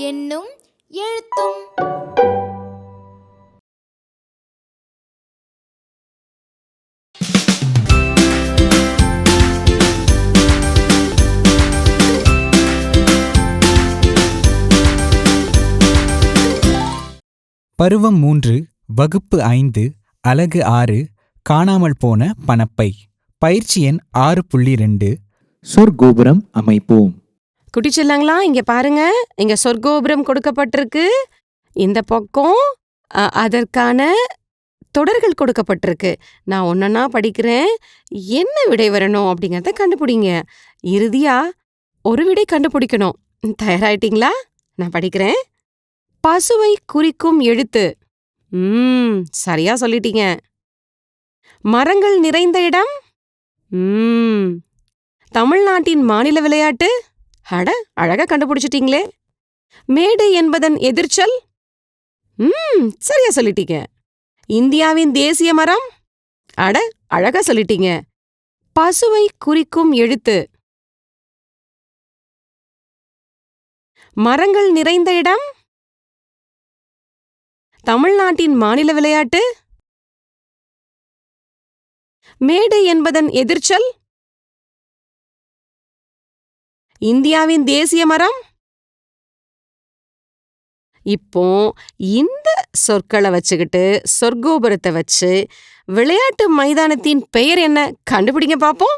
என்னும் எழுத்தும். பருவம் மூன்று வகுப்பு ஐந்து அலகு ஆறு காணாமல் போன பணப்பை. பயிற்சி எண் ஆறு புள்ளி ரெண்டு. சொற்கோபுரம் அமைப்போம். குட்டிச்செல்லாங்களா இங்க பாருங்க. இங்க சொர்க்கோபுரம் கொடுக்கப்பட்டிருக்கு. இந்த பக்கம் அ, அதற்கான தொடர்கள் கொடுக்கப்பட்டிருக்கு. நான் ஒன்னொன்னா படிக்கிறேன். என்ன விடை வரணும் அப்படிங்கறத கண்டுபிடிங்க. இறுதியா ஒரு விடை கண்டுபிடிக்கணும். தயாராயிட்டீங்களா? நான் படிக்கிறேன். பசுவை குறிக்கும் எழுத்து. ம் சரியா சொல்லிட்டீங்க. மரங்கள் நிறைந்த இடம்? ம். தமிழ்நாட்டின் மாநில விளையாட்டு? அட அழகா கண்டுபிடிச்சிட்டீங்களே. மேடு என்பதன் எதிர்ச்சல்? ம் சரியா சொல்லிட்டீங்க. இந்தியாவின் தேசிய மரம்? அட அழகா சொல்லிட்டீங்க. பசுவை குறிக்கும் எழுத்து. மரங்கள் நிறைந்த இடம்? தமிழ்நாட்டின் மாநில விளையாட்டு? மேடை என்பதன் எதிர்ச்சல்? இந்தியாவின் தேசிய மரம்? இப்போ இந்த சொற்களை வச்சுக்கிட்டு சொர்க்கோபுரத்தை வச்சு விளையாட்டு மைதானத்தின் பெயர் என்ன? கண்டுபிடிங்க பார்ப்போம்